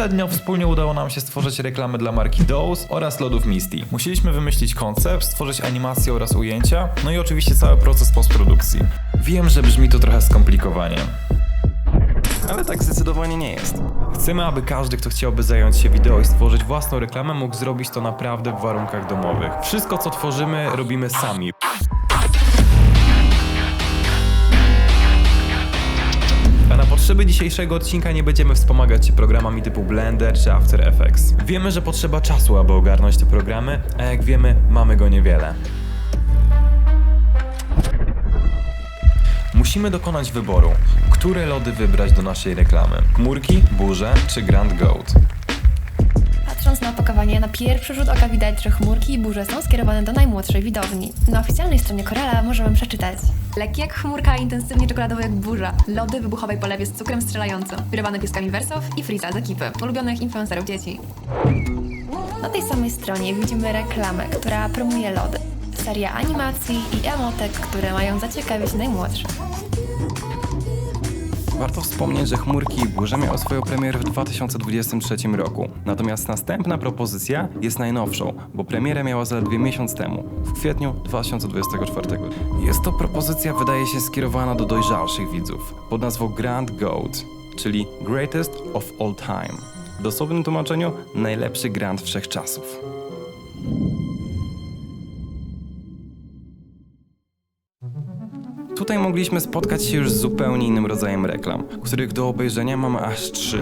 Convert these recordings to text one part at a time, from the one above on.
Poprzednio wspólnie udało nam się stworzyć reklamę dla marki Dose oraz lodów Misty. Musieliśmy wymyślić koncept, stworzyć animację oraz ujęcia, no i oczywiście cały proces postprodukcji. Wiem, że brzmi to trochę skomplikowanie. Ale tak zdecydowanie nie jest. Chcemy, aby każdy, kto chciałby zająć się wideo i stworzyć własną reklamę, mógł zrobić to naprawdę w warunkach domowych. Wszystko, co tworzymy, robimy sami. Potrzeby dzisiejszego odcinka nie będziemy wspomagać się programami typu Blender czy After Effects. Wiemy, że potrzeba czasu, aby ogarnąć te programy, a jak wiemy, mamy go niewiele. Musimy dokonać wyboru, które lody wybrać do naszej reklamy. Chmurki, burze czy Grand Goat. Patrząc na opakowanie, na pierwszy rzut oka widać, że chmurki i burze są skierowane do najmłodszej widowni. Na oficjalnej stronie Corella możemy przeczytać. Lekki jak chmurka, intensywnie czekoladowy jak burza. Lody wybuchowej polewie z cukrem strzelającym. Wyrywane pieskami Wersow i Friza z ekipy. Ulubionych influencerów dzieci. Na tej samej stronie widzimy reklamę, która promuje lody. Seria animacji i emotek, które mają zaciekawić najmłodszych. Warto wspomnieć, że Chmurki i Burze miały swoją premierę w 2023 roku. Natomiast następna propozycja jest najnowszą, bo premierę miała zaledwie miesiąc temu, w kwietniu 2024. Jest to propozycja, wydaje się, skierowana do dojrzalszych widzów, pod nazwą Grand Goat, czyli Greatest of All Time. W dosłownym tłumaczeniu najlepszy grand wszechczasów. Tutaj mogliśmy spotkać się już z zupełnie innym rodzajem reklam, których do obejrzenia mamy aż trzy.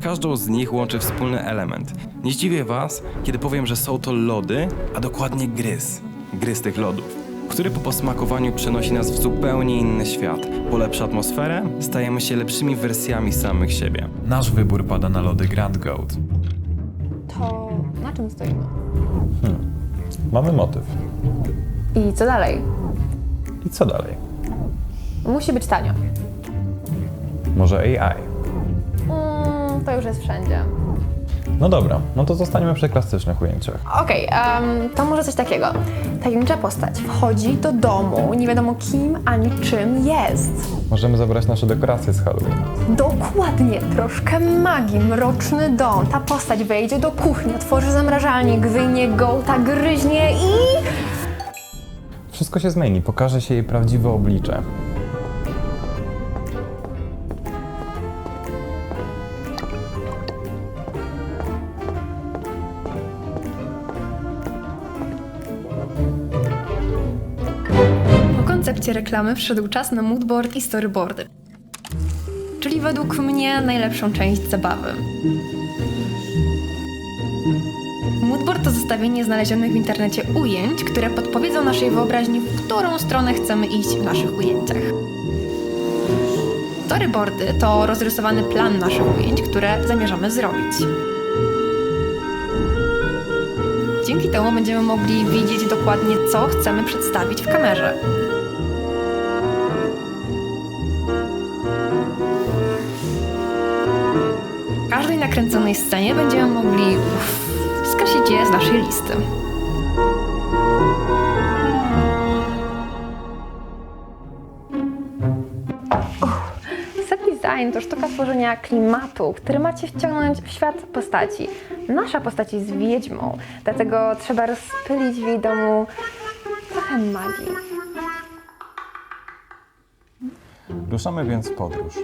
Każdą z nich łączy wspólny element. Nie zdziwię Was, kiedy powiem, że są to lody, a dokładnie gryz. Gryz tych lodów, który po posmakowaniu przenosi nas w zupełnie inny świat. Polepsza atmosferę, stajemy się lepszymi wersjami samych siebie. Nasz wybór pada na lody Grand Goat. To na czym stoimy? Mamy motyw. I co dalej? I co dalej? Musi być tanio. Może AI? Mm, to już jest wszędzie. No dobra, no to zostaniemy przy klasycznych ujęciach. Okej, em, to może coś takiego. Tajemnicza postać wchodzi do domu, nie wiadomo kim ani czym jest. Możemy zabrać nasze dekoracje z Halloween. Dokładnie, troszkę magii, mroczny dom. Ta postać wejdzie do kuchni, otworzy zamrażalnik, wyjmie gołta, gryźnie i... Wszystko się zmieni, pokaże się jej prawdziwe oblicze. Koncepcie reklamy przyszedł czas na moodboard i storyboardy. Czyli według mnie najlepszą część zabawy. Moodboard to zestawienie znalezionych w internecie ujęć, które podpowiedzą naszej wyobraźni, w którą stronę chcemy iść w naszych ujęciach. Storyboardy to rozrysowany plan naszych ujęć, które zamierzamy zrobić. Dzięki temu będziemy mogli wiedzieć dokładnie, co chcemy przedstawić w kamerze. Każdej nakręconej scenie będziemy mogli uff, skreślić je z naszej listy. Set design to sztuka tworzenia klimatu, który macie wciągnąć w świat postaci. Nasza postać jest wiedźmą, dlatego trzeba rozpylić w jej domu trochę magii. Ruszamy więc w podróż.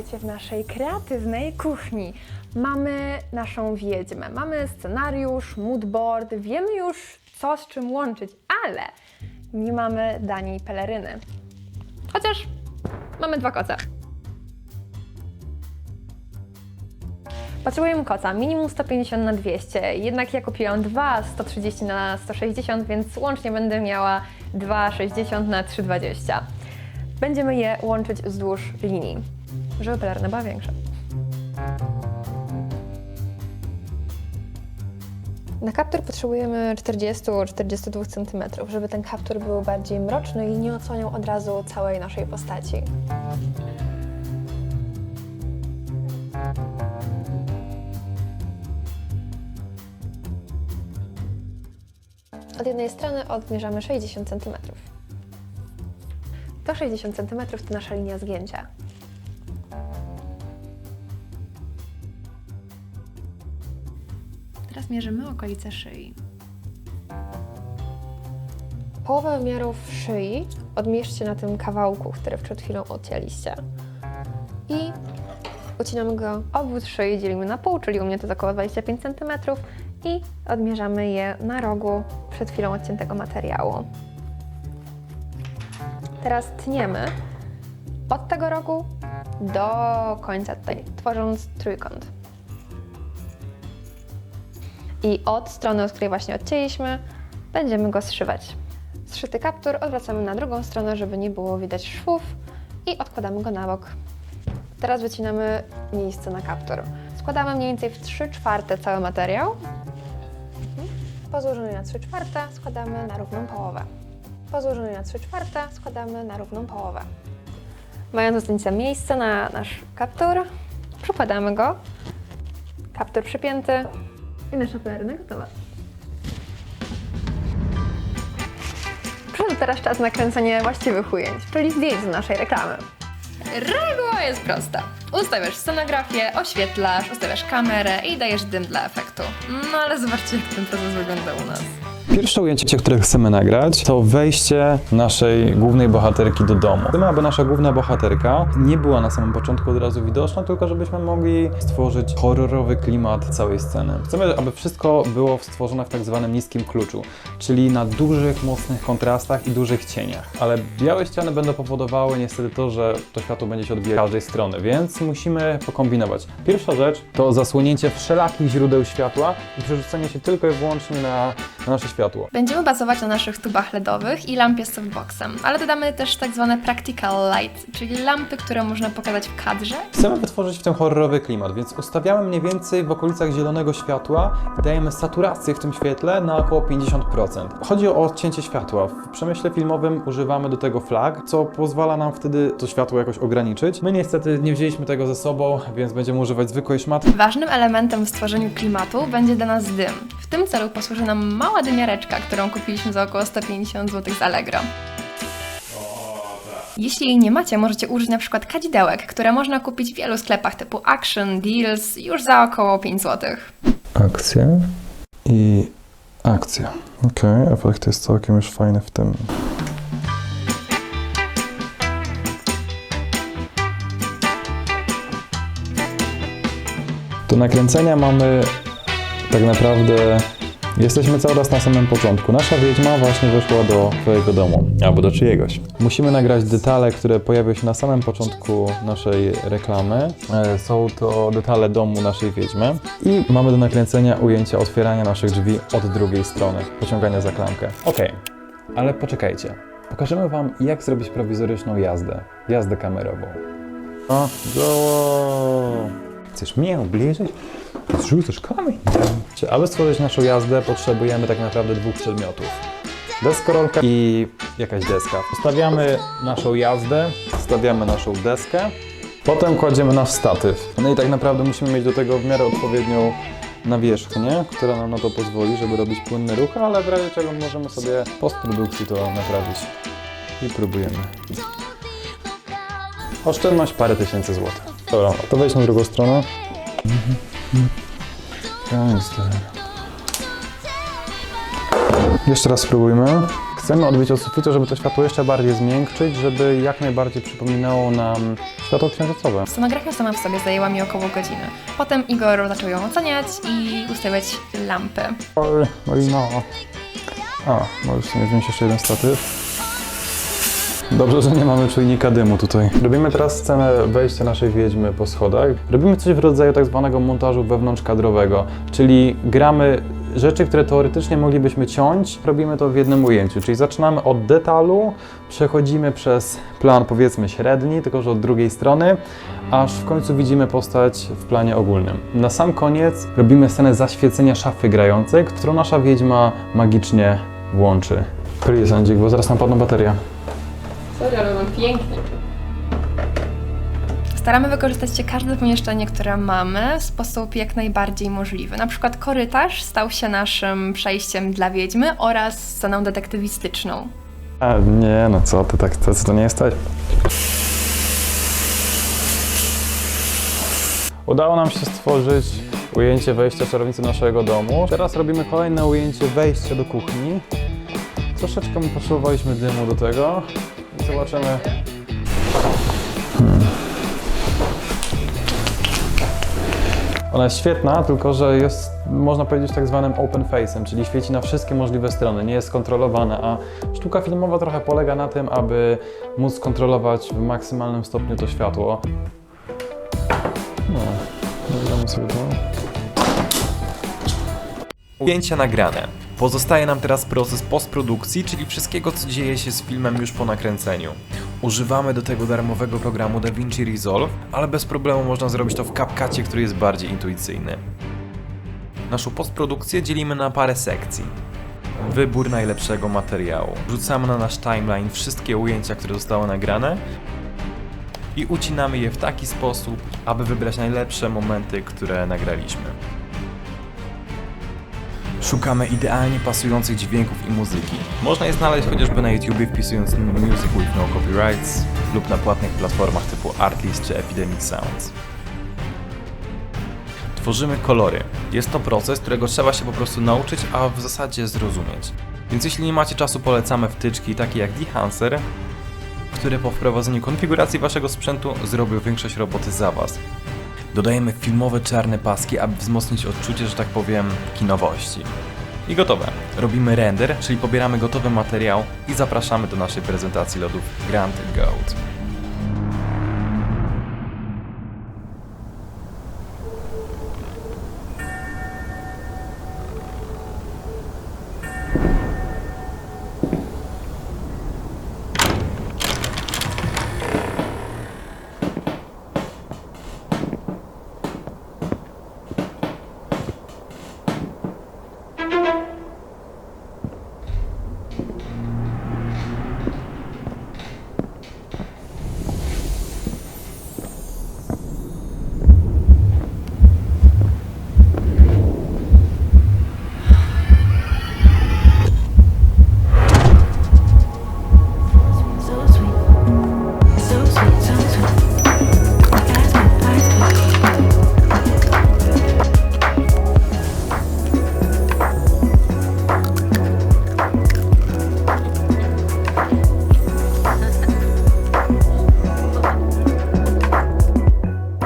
Witajcie w naszej kreatywnej kuchni. Mamy naszą wiedźmę, mamy scenariusz, moodboard, wiemy już co z czym łączyć, ale nie mamy Dani i peleryny. Chociaż mamy dwa koce. Potrzebujemy koca, minimum 150 na 200, jednak ja kupiłam dwa 130 na 160, więc łącznie będę miała 2,60 na 3,20. Będziemy je łączyć wzdłuż linii, żeby pelerna była większa. Na kaptur potrzebujemy 40-42 cm, żeby ten kaptur był bardziej mroczny i nie odsłaniał od razu całej naszej postaci. Od jednej strony odmierzamy 60 cm. To 60 cm to nasza linia zgięcia. Teraz mierzymy okolice szyi. Połowę wymiarów szyi odmierzcie na tym kawałku, który przed chwilą odcięliście. I ucinamy go obwód szyi, dzielimy na pół, czyli u mnie to jest około 25 cm i odmierzamy je na rogu przed chwilą odciętego materiału. Teraz tniemy od tego rogu do końca tutaj, tworząc trójkąt. I od strony, od której właśnie odcięliśmy, będziemy go zszywać. Zszyty kaptur odwracamy na drugą stronę, żeby nie było widać szwów i odkładamy go na bok. Teraz wycinamy miejsce na kaptur. Składamy mniej więcej w 3 czwarte cały materiał. Po złożeniu na 3 czwarte składamy na równą połowę. Po złożeniu na 3 czwarte składamy na równą połowę. Mając za miejsce na nasz kaptur, przykładamy go. Kaptur przypięty i nasza pelerna gotowa. Przyszedł teraz czas na kręcenie właściwych ujęć, czyli zdjęć z naszej reklamy. Reguła jest prosta. Ustawiasz scenografię, oświetlasz, ustawiasz kamerę i dajesz dym dla efektu. No ale zobaczcie, jak ten proces wygląda u nas. Pierwsze ujęcie, które chcemy nagrać, to wejście naszej głównej bohaterki do domu. Chcemy, aby nasza główna bohaterka nie była na samym początku od razu widoczna, tylko żebyśmy mogli stworzyć horrorowy klimat całej sceny. Chcemy, aby wszystko było stworzone w tak zwanym niskim kluczu, czyli na dużych, mocnych kontrastach i dużych cieniach. Ale białe ściany będą powodowały niestety to, że to światło będzie się odbijać z każdej strony, więc musimy pokombinować. Pierwsza rzecz to zasłonięcie wszelakich źródeł światła i przerzucenie się tylko i wyłącznie na, na nasze światło. Będziemy bazować na naszych tubach LEDowych i lampie z softboxem, ale dodamy też tak zwane practical light, czyli lampy, które można pokazać w kadrze. Chcemy wytworzyć w tym horrorowy klimat, więc ustawiamy mniej więcej w okolicach zielonego światła i dajemy saturację w tym świetle na około 50%. Chodzi o odcięcie światła. W przemyśle filmowym używamy do tego flag, co pozwala nam wtedy to światło jakoś ograniczyć. My niestety nie wzięliśmy tego ze sobą, więc będziemy używać zwykłej szmaty. Ważnym elementem w stworzeniu klimatu będzie dla nas dym. W tym celu posłuży nam mała dymiareczka, którą kupiliśmy za około 150 zł z Allegro. Jeśli jej nie macie, możecie użyć na przykład kadzidełek, które można kupić w wielu sklepach typu Action, Deals już za około 5 zł. Akcja i akcja. Okej, efekt jest całkiem już fajny w tym. Do nakręcenia mamy tak naprawdę. Jesteśmy cały czas na samym początku. Nasza wiedźma właśnie weszła do twojego domu, albo do czyjegoś. Musimy nagrać detale, które pojawią się na samym początku naszej reklamy. E, Są to detale domu naszej wiedźmy. I mamy do nakręcenia ujęcia otwierania naszych drzwi od drugiej strony, pociągania za klamkę. Okej, ale poczekajcie. Pokażemy Wam, jak zrobić prowizoryczną jazdę. Jazdę kamerową. O, goło! Chcesz mnie ubliżyć? Zrzucasz kamień. Aby stworzyć naszą jazdę, potrzebujemy tak naprawdę dwóch przedmiotów. Deskorolka i jakaś deska. Ustawiamy naszą jazdę, stawiamy naszą deskę, potem kładziemy nasz statyw. No i tak naprawdę musimy mieć do tego w miarę odpowiednią nawierzchnię, która nam na to pozwoli, żeby robić płynny ruch, ale w razie czego możemy sobie postprodukcji to naprawić. I próbujemy. Oszczędność parę tysięcy złotych. Dobra, to wejdź na drugą stronę. Gangster. Jeszcze raz spróbujmy. Chcemy odbić od sufitu, żeby to światło jeszcze bardziej zmiękczyć, żeby jak najbardziej przypominało nam światło księżycowe. Scenografia sama w sobie zajęła mi około godziny. Potem Igor zaczął ją oceniać i ustawiać lampy. Oj, oj no. A, już w sumie wziąć jeszcze jeden statyw. Dobrze, że nie mamy czujnika dymu tutaj. Robimy teraz scenę wejścia naszej wiedźmy po schodach. Robimy coś w rodzaju tak zwanego montażu wewnątrzkadrowego, czyli gramy rzeczy, które teoretycznie moglibyśmy ciąć, robimy to w jednym ujęciu. Czyli zaczynamy od detalu, przechodzimy przez plan powiedzmy średni, tylko że od drugiej strony, aż w końcu widzimy postać w planie ogólnym. Na sam koniec robimy scenę zaświecenia szafy grającej, którą nasza wiedźma magicznie włączy. Kryje sędzik, bo zaraz nam padną bateria. Sorry, ale mam pięknie. Staramy wykorzystać się każde pomieszczenie, które mamy w sposób jak najbardziej możliwy. Na przykład korytarz stał się naszym przejściem dla wiedźmy oraz sceną detektywistyczną. A, nie, no co ty tak, to nie jesteś. Udało nam się stworzyć ujęcie wejścia czarownicy naszego domu. Teraz robimy kolejne ujęcie wejścia do kuchni. Troszeczkę potrzebowaliśmy dymu do tego zobaczymy. Ona jest świetna, tylko że jest, można powiedzieć, tak zwanym open face'em, czyli świeci na wszystkie możliwe strony, nie jest skontrolowana, a sztuka filmowa trochę polega na tym, aby móc kontrolować w maksymalnym stopniu to światło. No, nagramy sobie to. Ujęcia nagrane. Pozostaje nam teraz proces postprodukcji, czyli wszystkiego, co dzieje się z filmem już po nakręceniu. Używamy do tego darmowego programu DaVinci Resolve, ale bez problemu można zrobić to w CapCutie, który jest bardziej intuicyjny. Naszą postprodukcję dzielimy na parę sekcji. Wybór najlepszego materiału. Wrzucamy na nasz timeline wszystkie ujęcia, które zostały nagrane i ucinamy je w taki sposób, aby wybrać najlepsze momenty, które nagraliśmy. Szukamy idealnie pasujących dźwięków i muzyki. Można je znaleźć chociażby na YouTubie wpisując Music with no copyrights lub na płatnych platformach typu Artlist czy Epidemic Sounds. Tworzymy kolory. Jest to proces, którego trzeba się po prostu nauczyć, a w zasadzie zrozumieć. Więc jeśli nie macie czasu, polecamy wtyczki takie jak Dehancer, które po wprowadzeniu konfiguracji waszego sprzętu zrobią większość roboty za was. Dodajemy filmowe czarne paski, aby wzmocnić odczucie, że tak powiem, kinowości. I gotowe. Robimy render, czyli pobieramy gotowy materiał i zapraszamy do naszej prezentacji lodów Grand Goat.